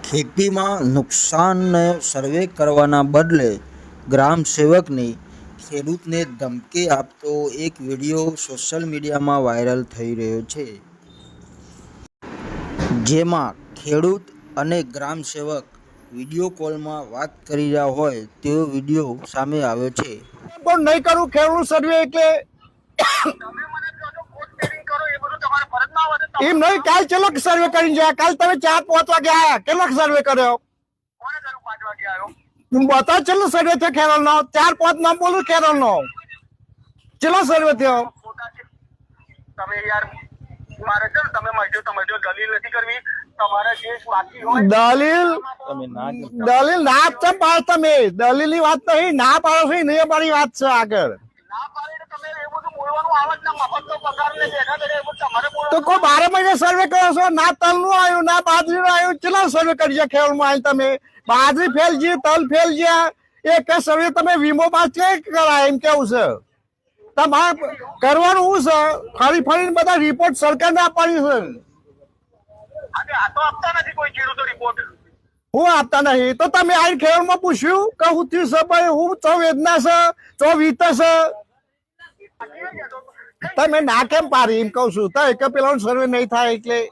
ખેતીમાં નુકસાનને સર્વે કરવાના બદલે ગ્રામ સેવકની ખેડૂતને ધમકી આપતો એક વીડિયો સોશિયલ મીડિયામાં વાયરલ થઈ રહ્યો છે. જેમાં ખેડૂત અને ગ્રામ સેવક વીડિયો કોલમાં વાત કરી રહ્યા હોય તેવો વીડિયો સામે આવ્યો છે. પણ નહીં કરું, ખેડૂત સર્વે એટલે એમ નહીં કાલ ચેલો સર્વે કરીને જાય? કાલ તમે ચાર પાંચ વાગે આયા. કેટલો સર્વે કર્યો? હું બતા ચેલો સર્વે થયો ખેરલ નો ચાર પાંચ નામ બોલું ખેરલ નો ચેલો સર્વે થયો તમે યાર મારે છે તમે મજો તમે દલીલ નથી કરવી. તમારે જે બાકી હોય. દલીલ? દલીલ ના ચમ પાડો તમે? દલીલની વાત નહીં ના પાડો છો એ નહીં અમારી વાત છે આગળ. ના પાડે તમે એ બધું બોલવાનું આવે ના મફત તો પગાર ને બેઠા તમારે તો કોઈ બારે મહિને સર્વે કરો છો? ના તલનું આવ્યું ના બાજરી નું આવ્યું. કેટલા સર્વે કરી છે ખેડૂતમાં આવી તમે? બાજરી ફેલ છે તલ ફેલ છે એક સર્વે તમે વીમો માં કે કરાય? એમ કેવું છે? તમારે કરવાનું શું છે? ફરી ફરીને બધા રિપોર્ટ સરકારને આપવાની છે. હું આપતા નથી તો તમે આવીને ખેડૂતમાં પૂછ્યું? કે હું થયું છે ભાઈ હું ચો વેદના છે ચો વીત છે. તમે ના કેમ પાડી? એમ કહું છું. તો એક પેલા સર્વે નહીં થાય એટલે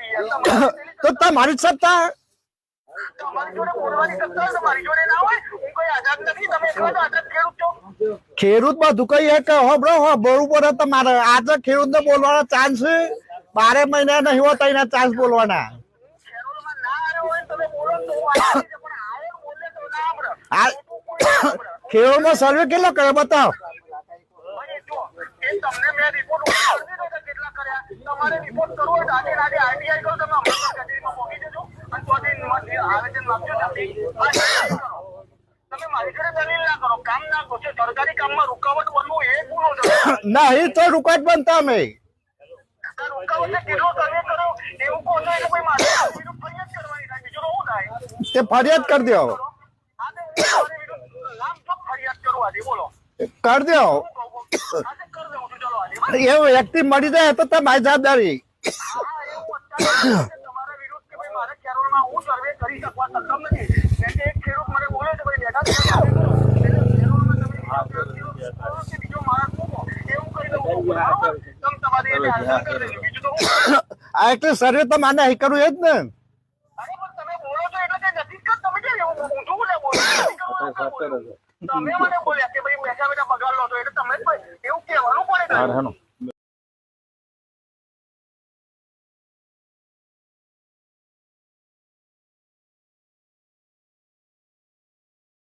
તો તમારી જ સત્તા. ખેડૂત બધું કઈ એક હોબળો હો બરોબર તમારે આજે ખેડૂત ને બોલવાનો ચાન્સ છે બારે મહિના નહીં હોતા એના ચાન્સ બોલવાના. ખેડૂતમાં ના આવ્યો હોય તો તમે બોલો ને તો હું આવી જઈશ. પણ આયો બોલે તો ના સાંભળે. આ ખેડૂત નો સર્વે કેટલો કર્યો બતાવો ભાઈ જો, એ તમને મેં રિપોર્ટ ઉપર કરી દીધો કે કેટલા કર્યા. તમારે રિપોર્ટ કરવો હોય તો આજે ને આજે RTI કરો, તમે અમદાવાદ કચેરીમાં પહોંચી જજો. અને ત્યાંથી મને આવેદન આપજો ત્યાંથી. આ દલીલ કરો. તમે મારી જોડે દલીલ ના કરો કામ ના કરો છો સરકારી કામમાં રૂકાવટ બનવું એ ગુનો છે નહીં તો રૂકાટ બનતા અમે આ રૂકાવટને કેટલો સર્વે કરો એવું કહો છો એટલે કોઈ મારે વિરુદ્ધ ફરિયાદ કરવાની થાય બીજું તો શું થાય તે ફરિયાદ કરી દો કરું આજે દો આજે કરી દઉં છું ચલો આજે એ વ્યક્તિ મળી જાય તો જવાબદારી એવું તમે મારી. એવું હું આ એટલે સર્વે તો માને કરવું એ જ ને અરે પણ તમે બોલો છો એટલે કે નથી જ કર- તમે કેમ એવું ઊંધું બોલે બોલો? નથી કરવું એવું કેમ બોલો? તમે મને બોલ્યા કે ભાઈ બેઠા બેઠા પગાર લો તો એટલે તમે એવું કહેવાનું પડે.